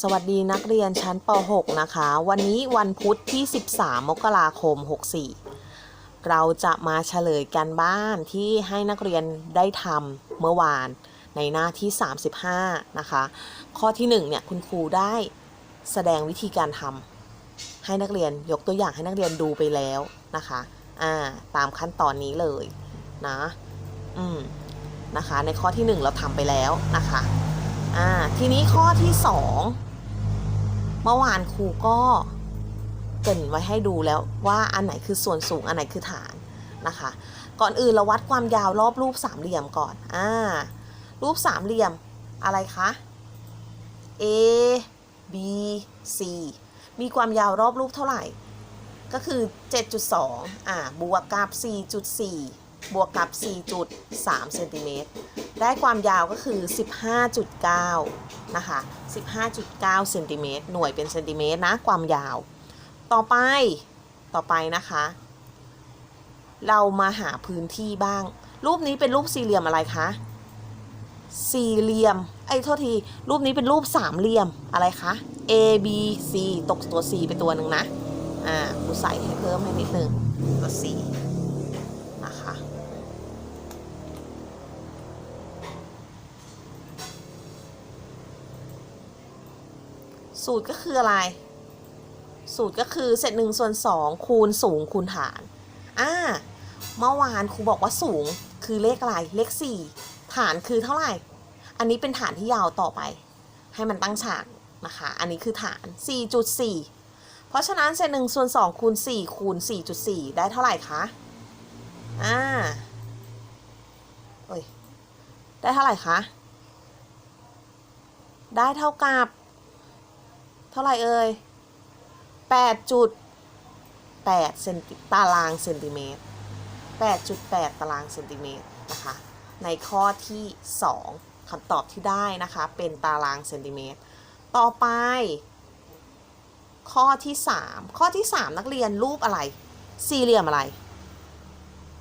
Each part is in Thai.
สวัสดีนักเรียนชั้นป .6 นะคะ วันนี้วันพุธที่ 13 มกราคม 64 เราจะมาเฉลยกันบ้านที่ให้นักเรียนได้ทำเมื่อวานในหน้าที่ 35 นะคะ ข้อที่1เนี่ยคุณครูได้แสดงวิธีการทำให้นักเรียนยกตัวอย่างให้นักเรียนดูไปแล้วนะคะอ่าตามขั้นตอนนี้เลยนะอืมนะคะ ในข้อที่ 1 เราทำไปแล้วนะคะ อ่าทีนี้ข้อที่สองเมื่อวานครูก็เกินไว้ให้ดูแล้วว่าอันไหนคือส่วนสูงอันไหนคือฐานนะคะ ก่อนอื่นเราวัดความยาวรอบรูปสามเหลี่ยมก่อนอ่ารูปสามเหลี่ยมอะไรคะ A B C มีความยาวรอบรูปเท่าไหร่ ก็คือ 7.2อ่าบวกกับ 4.4 บวกกับ 4.3เซนติเมตร ได้ความยาวก็คือ 15.9 นะคะ 15.9เซนติเมตรหน่วยเป็นเซนติเมตรนะ ความยาว ต่อไป ต่อไปนะคะ เรามาหาพื้นที่บ้าง รูปนี้เป็นรูปสี่เหลี่ยมอะไรคะ สี่เหลี่ยม ไอ้โทษที รูปนี้เป็นรูปสามเหลี่ยมอะไรคะ A B C ตกตัว C ไปตัวหนึ่งนะ อ่า กูใส่ให้เพิ่มให้นิดนึงตัว C สูตรก็คืออะไร สูตรก็คือเศษหนึ่งส่วนสองคูณสูงคูณฐาน อ่า เมื่อวานครูบอกว่าสูงคือเลขอะไร เลขสี่ฐานคือเท่าไหร่ อันนี้เป็นฐานที่ยาวต่อไป ให้มันตั้งฉากนะคะ อันนี้คือฐาน 4.4 เพราะฉะนั้นเศษหนึ่งส่วนสองคูณ4คูณ 4.4 ได้เท่าไหร่คะ อ่าเอ้ย ได้เท่าไหร่คะ ได้เท่ากับ ท่าไหร่เอ่ย8จุด8เซนติตารางเซนติเมตร 8.8 ตารางเซนติเมตรนะคะ ในข้อที่ 2คำตอบที่ได้นะคะ เป็นตารางเซนติเมตร ต่อไป ข้อที่ 3 ข้อที่ 3 นักเรียนรูปอะไร สี่เหลี่ยมอะไร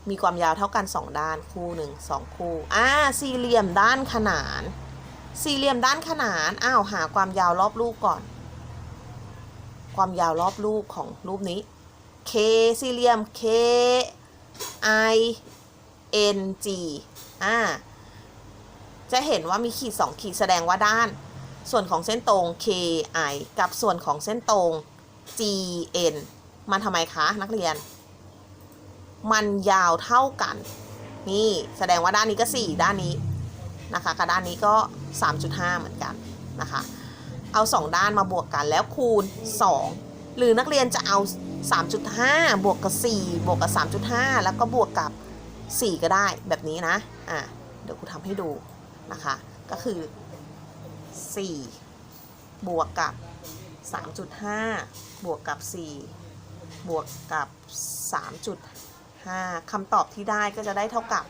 มีความยาวเท่ากัน 2 ด้านคู่หนึ่งสองคู่ อ่า สี่เหลี่ยมด้านขนาน สี่เหลี่ยมด้านขนาน อ้าว หาความยาวรอบรูปก่อน ความยาวรอบรูปของรูปนี้ K สี่เหลี่ยม K I N G อ่า จะเห็นว่ามีขีด 2 ขีดแสดงว่าด้าน ส่วนของเส้นตรง K I กับส่วนของเส้นตรง G N มันทำไมคะนักเรียน มันยาวเท่ากัน นี่แสดงว่าด้านนี้ก็ 4 ด้านนี้นะคะกับด้านนี้ก็ 3.5 เหมือนกันนะคะ เอา 2 ด้านมาบวกกันแล้วคูณ 2 หรือนักเรียนจะเอา 3.5 บวกกับ 4 บวกกับ 3.5 แล้วก็บวกกับ 4 ก็ได้แบบนี้นะ อะ เดี๋ยวครูทำให้ดูนะคะ ก็คือ 4 บวกกับ 3.5 บวกกับ 4 บวกกับ 3.5 คำตอบที่ได้ก็จะได้เท่ากับ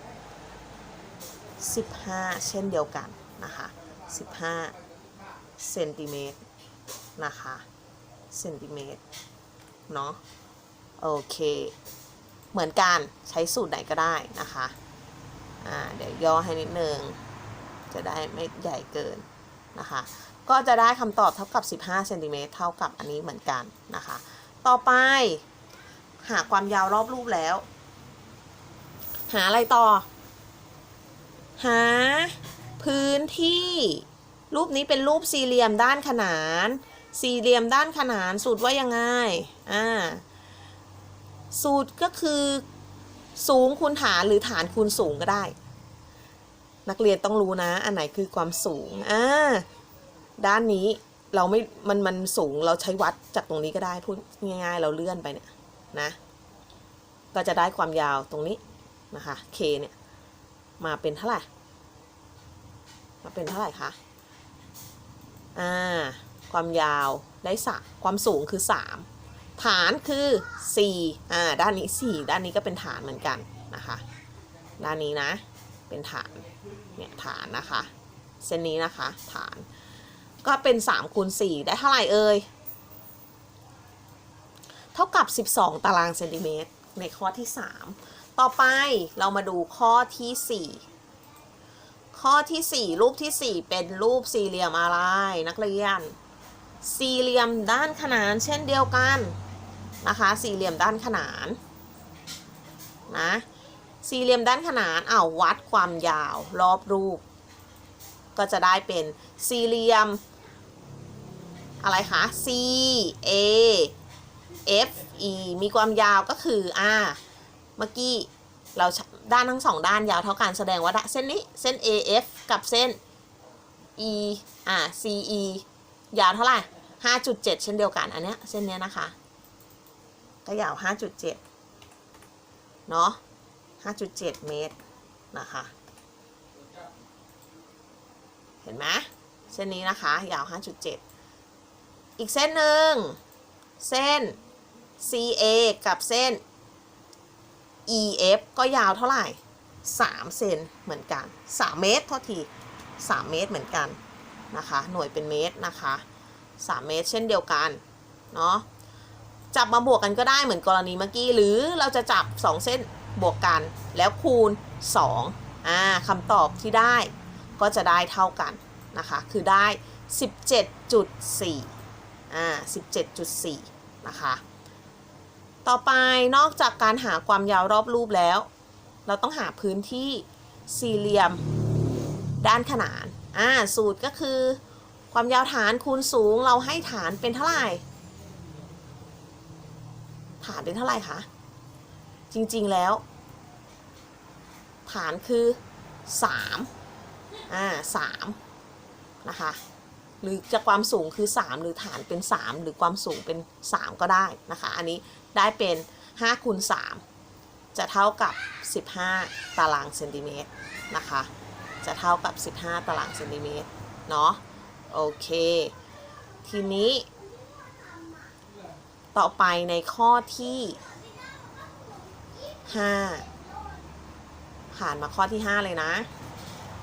15 เช่นเดียวกันนะคะ 15 เซนติเมตรนะคะเซนติเมตรเนาะโอเค เหมือนกันใช้สูตรไหนก็ได้นะคะอ่าเดี๋ยวย่อให้นิดนึงจะได้ไม่ใหญ่เกินนะคะ ก็จะได้คำตอบเท่ากับ 15เซนติเมตรเท่ากับอันนี้เหมือนกันนะคะ ต่อไป หาความยาวรอบรูปแล้ว หาอะไรต่อ หาพื้นที่ รูปนี้เป็นรูปสี่เหลี่ยมด้านขนาน สี่เหลี่ยมด้านขนานสูตรว่ายังไงอ่าสูตรก็คือสูงคูณฐานหรือฐานคูณสูงก็ได้ นักเรียนต้องรู้นะ อันไหนคือความสูงอ่าด้านนี้เราไม่ มัน มันสูง เราใช้วัดจากตรงนี้ก็ได้ พูดง่ายๆ เราเลื่อนไปเนี่ยนะ ก็จะได้ความยาวตรงนี้นะคะ K เนี่ย มาเป็นเท่าไหร่ มาเป็นเท่าไหร่คะ อ่าความยาวได้สความสูงคือ 3 ฐานคือ 4 อ่า ด้านนี้ 4 ด้านนี้ก็เป็นฐานเหมือนกันนะคะ ด้านนี้นะ เป็นฐาน เนี่ยฐานนะคะ เส้นนี้นะคะ ฐาน ก็เป็น3คูณ4ได้เท่าไหร่เอ่ย เท่ากับ 12 ตารางเซนติเมตรในข้อที่ 3 ต่อไปเรามาดูข้อที่ 4 ข้อที่ 4 รูปที่ 4 เป็นรูปสี่เหลี่ยมอะไรนักเรียน สี่เหลี่ยมด้านขนานเช่นเดียวกันนะคะ สี่เหลี่ยมด้านขนานนะสี่เหลี่ยมด้านขนานเอาววัดความยาวรอบรูป ก็จะได้เป็นสี่เหลี่ยม อะไรคะ C A F E มีความยาวก็คือ อ่า เมื่อกี้ เราด้านทั้งสองด้านยาวเท่ากันแสดงว่าเส้นนี้เส้น A F กับเส้น E อ่า C E ยาวเท่าไหร่5.7 เช่นเดียวกันอันเนี้ยเส้นเนี้ยนะคะ ก็ยาว 5.7 เนาะ5.7 เมตรนะคะ เห็นไหมเส้นนี้นะคะยาว 5.7 อีกเส้นหนึ่งเส้น CA กับเส้น EF ก็ยาวเท่าไหร่ 3 เซนเหมือนกัน 3 เมตรเท่าที 3 เมตรเหมือนกันนะคะ หน่วยเป็นเมตรนะคะ 3 เมตรเช่นเดียวกัน เนาะ จับมาบวกกันก็ได้เหมือนกรณีเมื่อกี้ หรือเราจะจับ 2 เส้นบวกกันแล้วคูณ 2อ่าคำตอบที่ได้ก็จะได้เท่ากันนะคะ คือได้ 17.4อ่า17.4 นะคะ ต่อไปนอกจากการหาความยาวรอบรูปแล้ว เราต้องหาพื้นที่สี่เหลี่ยมด้านขนานอ่าสูตรก็คือ ความยาวฐานคูณสูงเราให้ฐานเป็นเท่าไหร่ ฐานเป็นเท่าไหร่คะจริงๆแล้ว ฐานคือ3อ่า3นะคะหรือจะความสูงคือ 3 หรือฐานเป็น 3 หรือความสูงเป็น 3 ก็ได้นะคะ อันนี้ ได้เป็น5คูณ3จะเท่ากับ 15 ตารางเซนติเมตรนะคะ จะเท่ากับ 15 ตารางเซนติเมตรเนาะโอเค ทีนี้ ต่อไปในข้อที่ 5 ผ่านมาข้อที่ 5 เลยนะ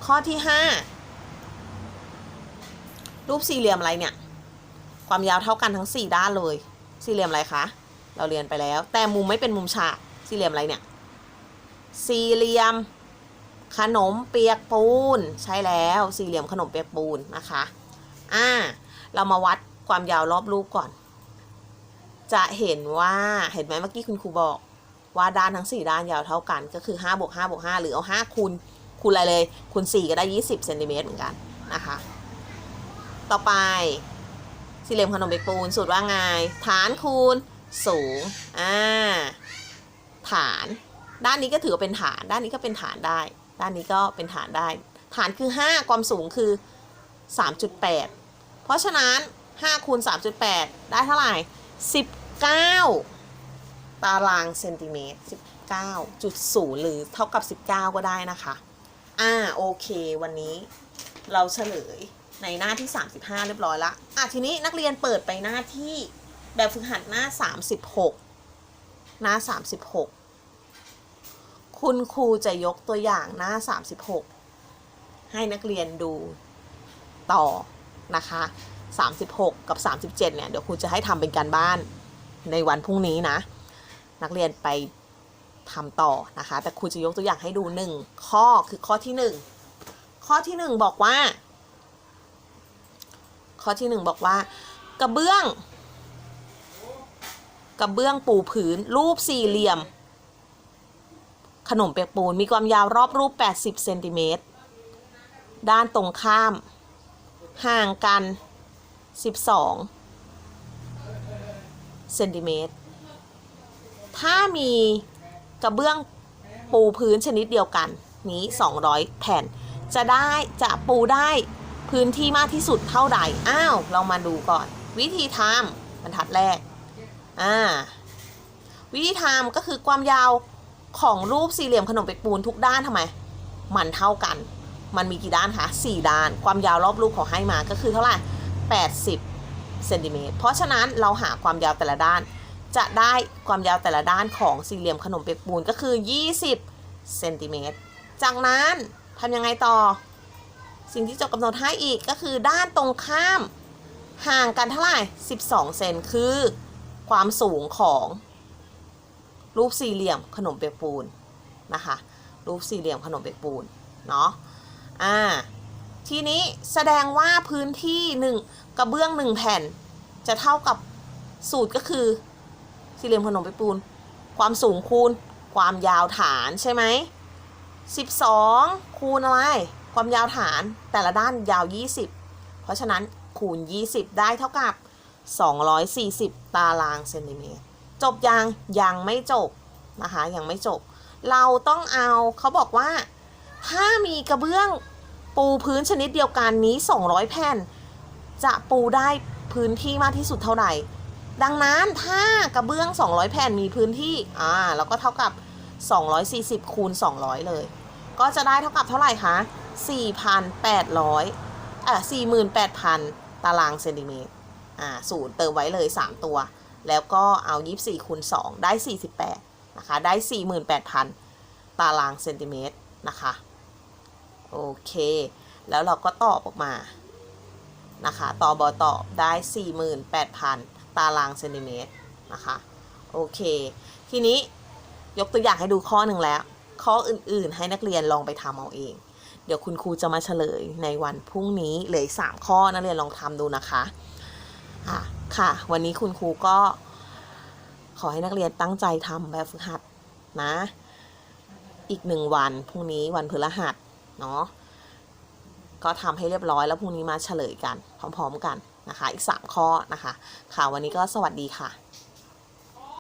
ข้อที่ 5 รูปสี่เหลี่ยมอะไรเนี่ย ความยาวเท่ากันทั้ง 4 ด้านเลย สี่เหลี่ยมอะไรคะ เราเรียนไปแล้ว แต่มุมไม่เป็นมุมฉากสี่เหลี่ยมอะไรเนี่ย สี่เหลี่ยม ขนมเปียกปูน ใช่แล้วสี่เหลี่ยมขนมเปียกปูนนะคะอ่าเรามาวัดความยาวรอบรูปก่อน จะเห็นว่าเห็นไหมเมื่อกี้คุณครูบอก ว่าด้านทั้ง 4 ด้านยาวเท่ากันก็คือ5บวก5บวก5หรือเอา5คูณคูณอะไรเลยคูณ4ก็ได้ 20เซนติเมตรเหมือนกันนะคะ ต่อไปสี่เหลี่ยมขนมเปียกปูนสูตรว่าไงฐานคูณ สูงอ่าฐาน ด้านนี้ก็ถือว่าเป็นฐาน ด้านนี้ก็เป็นฐานได้ ด้านนี้ก็เป็นฐานได้ ฐานคือ 5 ความสูงคือ 3.8 เพราะฉะนั้น5คูณ3.8 ได้เท่าไหร่ 19 ตารางเซนติเมตร 19.0 หรือเท่ากับ 19 ก็ได้นะคะ อ่าโอเค วันนี้เราเฉลยในหน้าที่ 35 เรียบร้อยละอะทีนี้นักเรียนเปิดไปหน้าที่ แบบฝึกหัดหน้า 36 หน้า 36 คุณครูจะยกตัวอย่างหน้า 36 ให้นักเรียนดูต่อนะคะ 36 กับ 37 เนี่ย เดี๋ยวครูจะให้ทำเป็นการบ้านในวันพรุ่งนี้นะ นักเรียนไปทำต่อนะคะ แต่ครูจะยกตัวอย่างให้ดูหนึ่งข้อคือข้อที่หนึ่งข้อที่หนึ่งบอกว่า ข้อที่หนึ่งบอกว่ากระเบื้อง กระเบื้องปูผืน รูปสี่เหลี่ยม ขนมเปียกปูนมีความยาวรอบรูป 80เซนติเมตรด้านตรงข้าม ห่างกัน 12เซนติเมตรถ้ามีกระเบื้องปูพื้นชนิดเดียวกันนี้ 200 แผ่น จะได้จะปูได้พื้นที่มากที่สุดเท่าใดอ้าว เรามาดูก่อน วิธีทำบรรทัดแรก อ่าวิธีทำก็คือความยาวของรูปสี่เหลี่ยมขนมเปียกปูนทุกด้านทำไม มันเท่ากัน มันมีกี่ด้านคะ4ด้าน ความยาวรอบรูปเขาให้มาก็คือเท่าไหร่80เซนติเมตรเพราะฉะนั้นเราหาความยาวแต่ละด้าน จะได้ความยาวแต่ละด้านของสี่เหลี่ยมขนมเปียกปูนก็คือ 20เซนติเมตรจากนั้นทำยังไงต่อ สิ่งที่จดกำหนดให้อีกก็คือด้านตรงข้ามห่างกันเท่าไหร่ 12 เซนคือ ความสูงของรูปสี่เหลี่ยมขนมเปียกปูนนะคะ รูปสี่เหลี่ยมขนมเปียกปูนเนาะอ่าทีนี้แสดงว่าพื้นที่หนึ่งกระเบื้องหนึ่งแผ่น จะเท่ากับสูตรก็คือสี่เหลี่ยมขนมไปปูน ความสูงคูณความยาวฐานใช่ไหม12คูณอะไร ความยาวฐานแต่ละด้านยาว 20 เพราะฉะนั้นคูณ 20 ได้เท่ากับ 240 ตารางเซนติเมตร จบยัง ยังไม่จบนะคะ ยังไม่จบ เราต้องเอาเขาบอกว่า ถ้ามีกระเบื้องปูพื้นชนิดเดียวกันนี้ 200 แผ่น จะปูได้พื้นที่มากที่สุดเท่าไหร่ ดังนั้นถ้ากระเบื้อง 200 แผ่นมีพื้นที่ อ่า เราก็เท่ากับ 240 คูณ 200 เลย ก็จะได้เท่ากับเท่าไหร่คะ 4,800 อะ48,000 ตารางเซนติเมตร อ่าศูนย์เติมไว้เลย 3 ตัว แล้วก็เอา 24คูณ2ได้ 48 นะคะ ได้ 48,000 ตารางเซนติเมตรนะคะ โอเค แล้วเราก็ตอบออกมา นะคะตอบอตอบได้ 48,000 ตารางเซนติเมตรนะคะ โอเค ทีนี้ยกตัวอย่างให้ดูข้อหนึ่งแล้ว ข้ออื่นๆ ให้นักเรียนลองไปทำเอาเอง เดี๋ยวคุณครูจะมาเฉลยในวันพรุ่งนี้เหลืออีกสามข้อนักเรียนลองทำดูนะคะ ค่ะ วันนี้คุณครูก็ขอให้นักเรียนตั้งใจทำแบบฝึกหัดนะ อีกหนึ่งวันพรุ่งนี้วันพฤหัสเนาะก็ทำให้เรียบร้อยแล้วพรุ่งนี้มาเฉลยกัน พร้อม ๆ กันนะคะ อีก 3 ข้อนะคะ ค่ะวันนี้ก็สวัสดีค่ะ